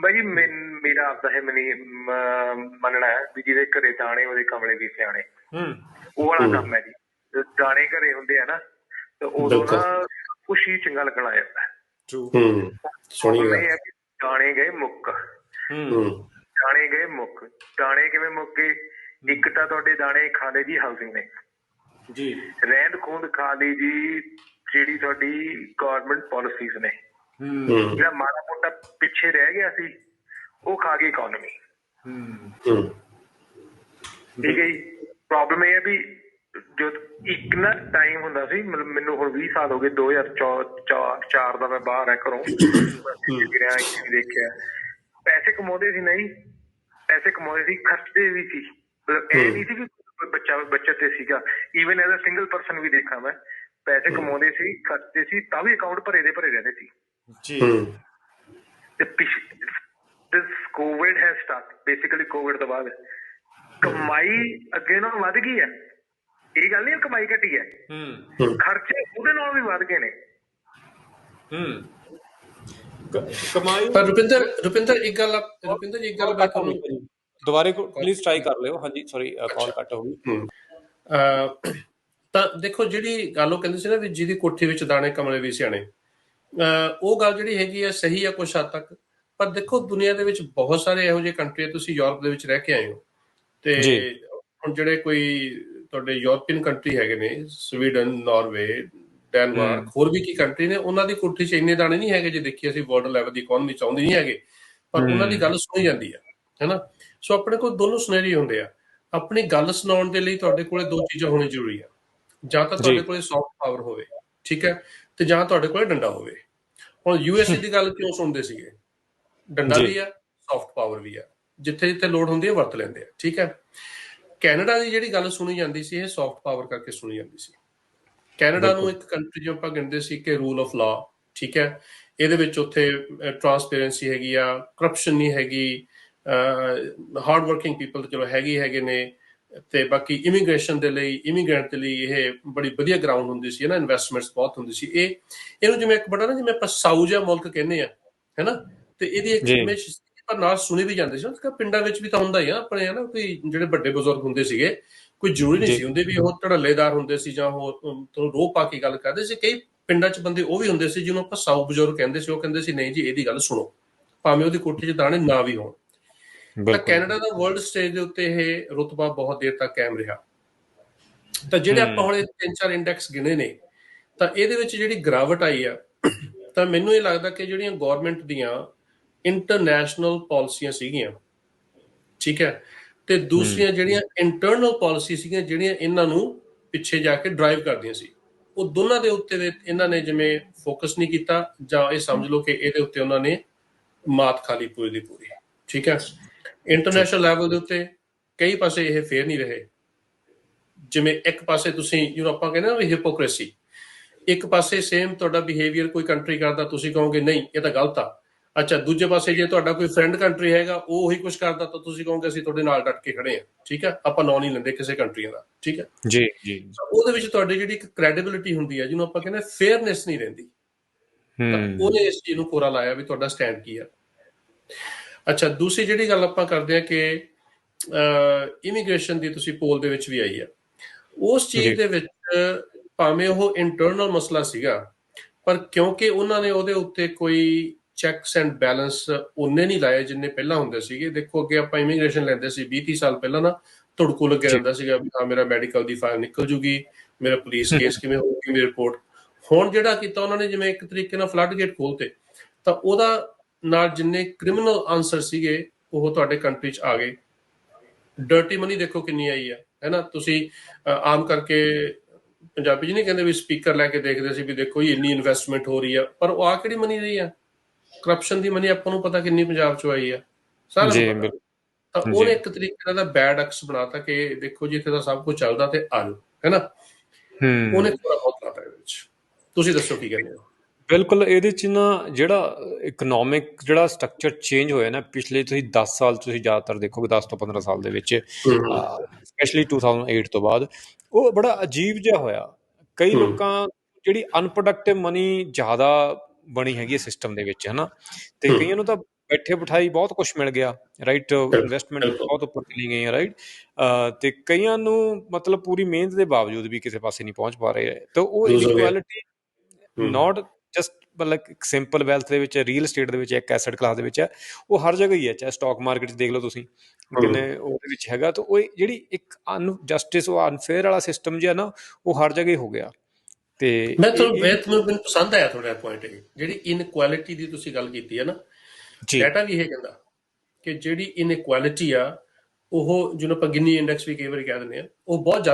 ਬਾਈ ਮੈਨ- ਮੇਰਾ ਆਪਦਾ ਹੈ ਮਨੀ ਮ- ਮੰਨਣਾ ਹੈ ਵੀ ਜਿਹਦੇ ਘਰੇ ਦਾਣੇ ਉਹਦੇ ਕਮਲੇ ਵੀ ਸਿਆਣੇ। ਹੂੰ। ਉਹ ਵਾਲਾ। ਕੰਮ ਹੈ ਜੀ। ਜਦੋਂ ਦਾਣੇ ਘਰੇ ਹੁੰਦੇ ਆ ਨਾ ਤਾਂ ਉਦੋਂ ਬਿਲਕੁਲ। ਨਾ ਕੁਛ ਹੀ ਚੰਗਾ ਲੱਗਣ ਲੱਗ ਜਾਂਦਾ ਹੈ। ਟਰੂ ਹੂੰ ਸੋਹਣੀ problem ਗੱਲ। ਇਹ ਹੈ ਕਿ ਦਾਣੇ ਗਏ ਮੁੱਕ। ਹੂੰ। ਹੂੰ। ਦਾਣੇ ਗਏ ਮੁੱਕ। ਦਾਣੇ ਕਿਵੇਂ ਮੁੱਕ ਗਏ? ਇੱਕ ਤਾਂ ਤੁਹਾਡੇ ਦਾਣੇ ਖਾ ਲਏ ਜੀ ਹਾਊਸਿੰਗ ਨੇ। ਜੀ। ਰਹਿੰਦ ਖੂੰਦ ਖਾ ਲਈ ਜੀ ਜਿਹੜੀ ਤੁਹਾਡੀ ਗਵਰਨਮੈਂਟ ਪਾਲਿਸੀਜ਼ ਨੇ। ਜਿਹੜਾ ਮਾੜਾ ਮੋਟਾ ਪਿੱਛੇ ਰਹਿ ਗਿਆ ਸੀ ਉਹ ਖਾ ਗਈ ਇਕਨੋਮੀ ਹੂੰ। ਹੂੰ ਠੀਕ ਹੈ ਪ੍ਰੋਬਲਮ ਇਹ ਹੈ ਵੀ ਜੋ ਇੱਕ ਨਾ ਟਾਈਮ ਹੁੰਦਾ ਸੀ ਮਤਲਬ ਮੈਨੂੰ ਹੁਣ 20 ਸਾਲ ਹੋ ਗਏ 2004 ਦਾ ਮੈਂ ਬਾਹਰ ਆ ਘਰੋਂ। ਗਿਆ ਇੱਥੇ ਵੀ ਦੇਖਿਆ। ਪੈਸੇ ਕਮਾਉਂਦੇ ਸੀ ਨਹੀਂ ਪੈਸੇ ਕਮਾਉਂਦੇ ਸੀ ਖਰਚਦੇ ਵੀ ਸੀ। ਮਤਲਬ ਇਹ ਨਹੀਂ ਸੀ ਕਿ ਬੱਚਾ ਬੱਚਤ ਤੇ ਸੀਗਾ। Even as a single person ਵੀ ਦੇਖਾਂ ਮੈਂ ਪੈਸੇ ਕਮਾਉਂਦੇ ਸੀ ਖਰਚਦੇ ਸੀ ਤਾਂ ਵੀ ਅਕਾਊਂਟ ਭਰੇ ਦੇ ਭਰੇ ਰਹਿੰਦੇ ਸੀ। ਜੀ। ਦਿਸ ਕੋਵਿਡ ਹੈ ਸਟਾਰਟ ਬੇਸਿਕਲੀ ਕੋਵਿਡ ਤੋਂ ਬਾਅਦ। ਕਮਾਈ ਅੱਗੇ ਨਾਲੋਂ ਵੱਧ ਗਈ ਹੈ। ਇਹ ਗੱਲ ਨਹੀਂ ਕਮਾਈ ਘਟੀ ਹੈ। ਹੂੰ। ਖਰਚੇ ਉਹਦੇ ਨਾਲ ਵੀ ਵੱਧ ਗਏ ਨੇ। ਹੂੰ। ਕਮਾਈ ਪਰ ਰੁਪਿੰਦਰ ਰੁਪਿੰਦਰ ਇੱਕ ਗੱਲ ਰੁਪਿੰਦਰ ਜੀ ਇੱਕ ਗੱਲ ਮੈਂ ਤੁਹਾਨੂੰ ਦੁਬਾਰੇ ਪਲੀਜ਼ ਟਰਾਈ ਕਰ ਲਿਓ। ਹਾਂਜੀ ਸੌਰੀ ਕਾਲ ਕੱਟ ਹੋ ਗਈ। ਤਾਂ ਦੇਖੋ ਜਿਹੜੀ ਗੱਲ ਉਹ ਕਹਿੰਦੇ ਸੀ ਨਾ ਵੀ ਜਿਹਦੀ ਕੋਠੀ ਵਿੱਚ ਦਾਣੇ ਕਮਲੇ ਵੀ ਸਿਆਣੇ। ਉਹ ਗੱਲ ਜਿਹੜੀ ਹੈਗੀ ਆ ਸਹੀ ਆ ਕੁਛ ਹੱਦ ਤੱਕ। ਪਰ ਦੇਖੋ ਦੁਨੀਆ ਦੇ ਵਿੱਚ ਬਹੁਤ ਸਾਰੇ ਇਹੋ ਜਿਹੇ ਕੰਟਰੀ ਤੁਸੀਂ ਯੂਰਪ ਦੇ ਵਿੱਚ ਰਹਿ ਕੇ ਆਏ ਹੋ। ਤੇ। ਹੁਣ ਜਿਹੜੇ ਕੋਈ ਤੁਹਾਡੇ ਯੂਰਪੀਅਨ ਕੰਟਰੀ ਹੈਗੇ ਨੇ ਸਵੀਡਨ ਨਾਰਵੇ ਡੈਨਮਾਰਕ ਹੋਰ ਵੀ ਕੀ ਕੰਟਰੀ ਨੇ ਉਹਨਾਂ ਦੀ ਕੋਠੀ 'ਚ ਇੰਨੇ ਦਾਣੇ ਨਹੀਂ ਹੈਗੇ ਜੇ ਦੇਖੀ ਅਸੀਂ ਵਰਲਡ ਲੈਵਲ ਦੀ ਇਕਨੋਮੀ ਚਾਹੁੰਦੇ ਨਹੀਂ ਹੈਗੇ। ਪਰ ਉਹਨਾਂ ਦੀ ਗੱਲ ਸੁਣੀ ਜਾਂਦੀ ਆ ਹੈਨਾ? ਸੋ ਆਪਣੇ ਕੋਲ ਦੋਨੋਂ ਸਿਨੈਰੀਓ ਹੁੰਦੇ ਆ। ਆਪਣੀ ਗੱਲ ਸੁਣਾਉਣ ਦੇ ਲਈ ਤੁਹਾਡੇ ਕੋਲੇ ਦੋ ਚੀਜ਼ਾਂ ਹੋਣੀ ਜ਼ਰੂਰੀ ਆ। ਜਾਂ ਤਾਂ ਤੁਹਾਡੇ। ਕੋਲੇ ਸੌਫਟ ਪਾਵਰ ਹੋਵੇ ਠੀਕ ਹੈ? ਤੇ ਜਾਂ ਤੁਹਾਡੇ ਕੋਲੇ ਡੰਡਾ ਹੋਵੇ। ਹੁਣ ਯੂਐਸਏ ਦੀ ਗੱਲ ਕਿਉਂ ਸੁਣਦੇ ਸੀਗੇ? ਡੰਡਾ। ਵੀ ਆ ਸੌਫਟ ਪਾਵਰ ਵੀ ਆ। ਜਿੱਥੇ ਜਿੱਥੇ ਲੋੜ ਹੁੰਦੀ ਹੈ ਵਰਤ ਲੈਂਦੇ ਆ ਠੀਕ ਹੈ? ਕੈਨੇਡਾ ਦੀ ਜਿਹੜੀ ਗੱਲ ਸੁਣੀ ਜਾਂਦੀ ਸੀ ਇਹ ਸੌਫਟ ਪਾਵਰ ਕਰਕੇ ਸੁਣੀ ਜਾਂਦੀ ਸੀ। ਕੈਨੇਡਾ ਨੂੰ ਇੱਕ ਕੰਟਰੀ ਜੋ ਆਪਾਂ ਕਹਿੰਦੇ ਸੀ ਕਿ ਰੂਲ ਆਫ ਲਾ ਠੀਕ ਹੈ? ਇਹਦੇ ਵਿੱਚ ਉੱਥੇ ਟਰਾਂਸਪੇਰੈਂਸੀ ਹੈਗੀ ਆ ਕਰਪਸ਼ਨ ਨਹੀਂ ਹੈਗੀ ਹਾਰਡ ਵਰਕਿੰਗ ਪੀਪਲ ਚਲੋ ਹੈਗੀ ਹੈਗੇ ਨੇ। ਤੇ ਬਾਕੀ ਇਮੀਗ੍ਰੇਸ਼ਨ ਦੇ ਲਈ ਇਮੀਗ੍ਰੈਂਟ ਦੇ ਲਈ ਇਹ ਬੜੀ ਵਧੀਆ ਗਰਾਊਂਡ ਹੁੰਦੀ ਸੀ ਨਾ ਇਨਵੈਸਟਮੈਂਟਸ ਬਹੁਤ ਹੁੰਦੀ ਸੀ ਇਹ ਇਹਨੂੰ ਜਿਵੇਂ ਇੱਕ ਬੜਾ ਨਾ ਜਿਵੇਂ ਆਪਾਂ ਸਾਊ ਜਿਹਾ ਮੁਲਕ ਕਹਿੰਦੇ ਆ ਹੈਨਾ ਤੇ ਇਹਦੀ ਇੱਕ। ਇਮੇਜ ਪਰ ਨਾਲ ਸੁਣੀ ਵੀ ਜਾਂਦੀ ਸੀ ਨਾ ਪਿੰਡਾਂ ਵਿੱਚ ਵੀ ਤਾਂ ਹੁੰਦਾ ਹੀ ਆ ਆਪਣੇ ਹਨਾ ਕੋਈ ਜਿਹੜੇ ਵੱਡੇ ਬਜ਼ੁਰਗ ਹੁੰਦੇ ਸੀਗੇ ਕੋਈ ਜ਼ਰੂਰੀ ਨਹੀਂ। ਸੀ ਹੁੰਦੇ ਵੀ ਉਹ ਧੜੱਲੇਦਾਰ ਹੁੰਦੇ ਸੀ ਜਾਂ ਉਹ ਅਮ, ਤੋਂ ਰੋਹ ਪਾ ਕੇ ਗੱਲ ਕਰਦੇ ਸੀ ਕਈ ਪਿੰਡਾਂ 'ਚ ਬੰਦੇ ਉਹ ਵੀ ਹੁੰਦੇ ਸੀ ਜਿਹਨੂੰ ਆਪਾਂ ਸਾਊ ਬਜ਼ੁਰਗ ਕਹਿੰਦੇ ਸੀ ਉਹ ਕਹਿੰਦੇ ਸੀ ਨਹੀਂ ਜੀ ਇਹਦੀ ਗੱਲ ਸੁਣੋ ਭਾਵੇਂ ਉਹਦੀ ਕੋਠੀ 'ਚ ਦਾਣੇ ਨਾ ਵੀ ਹੋਣ ਤਾਂ ਕੈਨੇਡਾ ਦਾ ਵਰਲਡ ਸਟੇਜ ਦੇ ਉੱਤੇ ਇਹ ਰੁਤਬਾ ਬਹੁਤ ਦੇਰ ਤੱਕ ਕਾਇਮ ਰਿਹਾ। ਤਾਂ ਜਿਹੜੇ। ਆਪਾਂ ਹੁਣ ਤਿੰਨ ਚਾਰ ਇੰਡੈਕਸ ਗਿਣੇ ਨੇ ਤਾਂ ਇਹਦੇ ਵਿੱਚ ਜਿਹੜੀ ਗਰਾਵਟ ਆਈ ਆ ਤਾਂ ਮੈਨੂੰ ਇਹ ਲੱਗਦਾ ਕਿ ਜਿਹੜੀਆਂ ਗਵਰਨਮੈਂਟ ਦੀਆਂ ਇੰਟਰਨੈਸ਼ਨਲ ਪਾਲਿਸੀਆਂ ਸੀਗੀਆਂ ਠੀਕ ਹੈ? ਤੇ ਦੂਸਰੀਆਂ ਜਿਹੜੀਆਂ ਇੰਟਰਨਲ ਪਾਲਿਸੀ ਸੀਗੀਆਂ ਜਿਹੜੀਆਂ ਇਹਨਾਂ ਨੂੰ ਪਿੱਛੇ ਜਾ ਕੇ ਡਰਾਈਵ ਕਰਦੀਆਂ ਸੀ ਉਹ ਦੋਨਾਂ ਦੇ ਉੱਤੇ ਇਹਨਾਂ ਨੇ ਜਿਵੇਂ ਫੋਕਸ ਨਹੀਂ ਕੀਤਾ ਜਾਂ ਇਹ ਸਮਝ ਲਓ ਕਿ ਇਹਦੇ ਉੱਤੇ ਉਹਨਾਂ ਨੇ ਮਾਤ ਖਾਲੀ ਪੂਰੀ ਦੀ ਪੂਰੀ ਠੀਕ ਹੈ? ਇੰਟਰਨੈਸ਼ਨਲ ਲੈਵਲ ਦੇ ਉੱਤੇ ਕਈ ਪਾਸੇ ਇਹ ਫੇਰ ਨਹੀਂ ਰਹੇ। ਜਿਵੇਂ ਇੱਕ ਪਾਸੇ ਤੁਸੀਂ ਯੂ ਆਪਾਂ ਕਹਿੰਦੇ ਨਾ ਵੀ ਹਿਪੋਕ੍ਰੇਸੀ ਇੱਕ ਪਾਸੇ ਸੇਮ ਤੁਹਾਡਾ ਬਿਹੇਵੀਅਰ ਕੋਈ ਕੰਟਰੀ ਕਰਦਾ ਤੁਸੀਂ ਕਹੋਗੇ ਨਹੀਂ ਇਹ ਤਾਂ ਗਲਤ ਆ। ਅੱਛਾ ਦੂਜੇ ਪਾਸੇ ਜੇ ਤੁਹਾਡਾ ਕੋਈ ਫਰੈਂਡ ਕੰਟਰੀ ਹੈਗਾ ਉਹ ਉਹੀ ਕੁਝ ਕਰਦਾ ਤਾਂ ਤੁਸੀਂ ਕਹੋਗੇ ਅਸੀਂ ਤੁਹਾਡੇ ਨਾਲ ਡਟ ਕੇ ਖੜੇ ਆ ਠੀਕ ਹੈ ਆਪਾਂ ਨਾਂ ਨਹੀਂ ਲੈਂਦੇ ਕਿਸੇ ਕੰਟਰੀਆਂ ਦਾ ਠੀਕ ਹੈ ਜੀ ਜੀ। ਉਹਦੇ ਵਿੱਚ ਤੁਹਾਡੀ ਜਿਹੜੀ ਇੱਕ ਕ੍ਰੈਡੀਬਿਲਿਟੀ ਹੁੰਦੀ ਹੈ ਜਿਹਨੂੰ ਆਪਾਂ ਕਹਿੰਦੇ ਫੇਅਰਨੈਸ ਨਹੀਂ ਰਹਿੰਦੀ। ਹੂੰ। ਉਹਨੇ ਇਸ ਚੀਜ਼ ਨੂੰ ਕੋਰਾ ਲਾਇਆ ਵੀ ਤੁਹਾਡਾ ਸਟੈਂਡ ਕੀ ਆ। ਅੱਛਾ ਦੂਸਰੀ ਜਿਹੜੀ ਗੱਲ ਆਪਾਂ ਕਰਦੇ ਆ ਕਿ ਇਮੀਗ੍ਰੇਸ਼ਨ ਦੀ ਤੁਸੀਂ ਪੋਲ ਦੇ ਵਿੱਚ ਵੀ ਆਈ ਆ ਉਸ। ਚੀਜ਼ ਦੇ ਵਿੱਚ ਭਾਵੇਂ ਉਹ ਇੰਟਰਨਲ ਮਸਲਾ ਸੀਗਾ ਪਰ ਕਿਉਂਕਿ ਉਹਨਾਂ ਨੇ ਉਹਦੇ ਉੱਤੇ ਕੋਈ ਚੈਕਸ ਐਂਡ ਬੈਲੈਂਸ ਉਹਨੇ ਨਹੀਂ ਲਾਏ ਜਿੰਨੇ ਪਹਿਲਾਂ ਹੁੰਦੇ ਸੀਗੇ ਦੇਖੋ ਅੱਗੇ ਆਪਾਂ ਇਮੀਗ੍ਰੇਸ਼ਨ ਲੈਂਦੇ ਸੀ 20 30 ਸਾਲ ਪਹਿਲਾਂ ਨਾ ਧੜਕੂ ਲੱਗਿਆ ਜੀ। ਰਹਿੰਦਾ ਸੀਗਾ ਵੀ ਹਾਂ ਮੇਰਾ ਮੈਡੀਕਲ ਦੀ ਫਾਈਲ ਨਿਕਲ ਜੂਗੀ ਮੇਰਾ ਪੁਲਿਸ ਕੇਸ ਕਿਵੇਂ ਹੋਊਗੀ ਮੇਰੀ ਰਿਪੋਰਟ ਹੁਣ ਜਿਹੜਾ ਕੀਤਾ ਉਹਨਾਂ ਨੇ ਜਿਵੇਂ ਇੱਕ ਤਰੀਕੇ ਨਾਲ ਫਲੱਡ ਗੇਟ ਖੋਲਤੇ ਤਾਂ ਉਹਦਾ ਨਾਲ ਜਿੰਨੇ ਕ੍ਰਿਮੀਨਲ ਆਨਸਰ ਸੀਗੇ ਉਹ ਤੁਹਾਡੇ ਕੰਟਰੀ 'ਚ ਆ ਗਏ। ਡਰਟੀ ਮਨੀ ਦੇਖੋ ਕਿੰਨੀ ਆਈ ਆ ਹੈਨਾ ਤੁਸੀਂ ਆਮ ਕਰਕੇ ਪੰਜਾਬੀ 'ਚ ਨਹੀਂ ਕਹਿੰਦੇ ਵੀ ਸਪੀਕਰ ਲੈ ਕੇ ਦੇਖਦੇ ਸੀ ਵੀ ਦੇਖੋ ਜੀ ਇੰਨੀ ਇਨਵੈਸਟਮੈਂਟ ਹੋ ਰਹੀ ਆ ਪਰ ਉਹ ਆ ਕਿਹੜੀ ਮਨੀ ਰਹੀ ਆ? ਕਰਪਸ਼ਨ ਦੀ ਮਨੀ ਆਪਾਂ ਨੂੰ ਪਤਾ ਕਿੰਨੀ ਪੰਜਾਬ 'ਚੋਂ ਆਈ ਆ। ਸਾਰਾ ਜੀ ਤਾਂ ਜੀ। ਉਹਨੇ ਇੱਕ ਤਰੀਕੇ ਦਾ ਬੈਡ ਅਕਸ ਬਣਾਤਾ ਕਿ ਦੇਖੋ ਜੀ ਇੱਥੇ ਤਾਂ ਸਭ ਕੁਝ ਚੱਲਦਾ ਤੇ ਆ ਜਾਓ ਹੈਨਾ ਹੂੰ। ਉਹਨੇ ਥੋੜਾ ਬਹੁਤ ਲਾਤਾ ਇਹਦੇ ਵਿੱਚ। ਤੁਸੀਂ ਦੱਸੋ ਕੀ ਕਹਿੰਦੇ ਹੋ? ਬਿਲਕੁਲ ਇਹਦੇ ਚ ਨਾ ਜਿਹੜਾ ਇਕਨੋਮਿਕ ਜਿਹੜਾ ਸਟਰਕਚਰ ਚੇਂਜ ਹੋਇਆ ਨਾ ਪਿਛਲੇ ਤੁਸੀਂ 10 ਸਾਲ ਤੁਸੀਂ ਜ਼ਿਆਦਾਤਰ ਦੇਖੋਗੇ 10 ਤੋਂ 15 ਸਾਲ ਦੇ ਵਿੱਚ ਸਪੈਸ਼ਲੀ 2008 ਤੋਂ ਬਾਅਦ ਉਹ ਬੜਾ ਅਜੀਬ ਜਿਹਾ ਹੋਇਆ ਕਈ। ਲੋਕਾਂ ਜਿਹੜੀ ਅਨਪ੍ਰੋਡਕਟਿਵ ਮਨੀ ਜ਼ਿਆਦਾ ਬਣੀ ਹੈਗੀ ਸਿਸਟਮ ਦੇ ਵਿੱਚ ਹਨਾ ਤੇ ਹਮ। ਕਈਆਂ ਨੂੰ ਤਾਂ ਬੈਠੇ ਬਿਠਾਈ ਬਹੁਤ ਕੁਝ ਮਿਲ ਗਿਆ ਰਾਈਟ ਇਨਵੈਸਟਮੈਂਟ ਬਿਲਕੁਲ। ਬਹੁਤ ਉੱਪਰ ਚਲੀ ਗਈਆਂ ਰਾਈਟ ਤੇ ਕਈਆਂ ਨੂੰ ਮਤਲਬ ਪੂਰੀ ਮਿਹਨਤ ਦੇ ਬਾਵਜੂਦ ਵੀ ਕਿਸੇ ਪਾਸੇ ਨਹੀਂ ਪਹੁੰਚ ਪਾ ਰਹੇ ਤਾਂ ਉਹ। ਇਨਇਕੁਐਲਿਟੀ ਹਮ। ਨਾਟ ਜਸਟ ਮਤਲਬ ਇੱਕ ਸਿੰਪਲ ਵੈਲਥ ਦੇ ਵਿੱਚ ਰੀਅਲ ਏਸਟੇਟ ਦੇ ਵਿੱਚ ਇੱਕ ਐਸੈਟ ਕਲਾਸ ਦੇ ਵਿੱਚ ਹੈ ਉਹ ਹਰ ਜਗ੍ਹਾ ਹੀ ਹੈ ਚਾਹੇ ਸਟਾਕ ਮਾਰਕੀਟ 'ਚ ਦੇਖ ਲਓ ਤੁਸੀਂ ਕਿੰਨੇ ਉਹਦੇ ਵਿੱਚ ਹੈਗਾ ਤਾਂ ਉਹ ਜਿਹੜੀ ਇੱਕ ਅਨਜਸਟਿਸ ਉਹ ਅਨਫੇਅਰ ਵਾਲਾ ਸਿਸਟਮ ਜਿਹਾ ਨਾ ਉਹ ਹਰ ਜਗ੍ਹਾ ਹੀ ਹੋ ਗਿਆ। ਤੇ ਮੈਂ ਤੁਹਾਨੂੰ ਤੁਹਾਨੂੰ ਮੈਨੂੰ ਪਸੰਦ ਆਇਆ ਤੁਹਾਡਾ ਪੁਆਇੰਟ ਇਹ ਜਿਹੜੀ ਇਨਕੁਐਲਿਟੀ ਦੀ ਤੁਸੀਂ ਗੱਲ ਕੀਤੀ ਹੈ ਨਾ ਜੀ। ਡਾਟਾ ਵੀ ਇਹ ਕਹਿੰਦਾ ਕਿ ਜਿਹੜੀ ਇਨਕੁਐਲਿਟੀ ਆ ਉਹ ਜਿਹਨੂੰ ਆਪਾਂ ਗਿਨੀ ਇੰਡੈਕਸ ਵੀ ਕਈ ਵਾਰੀ ਕਹਿ ਦਿੰਦੇ ਆ ਉਹ ਬਹੁਤ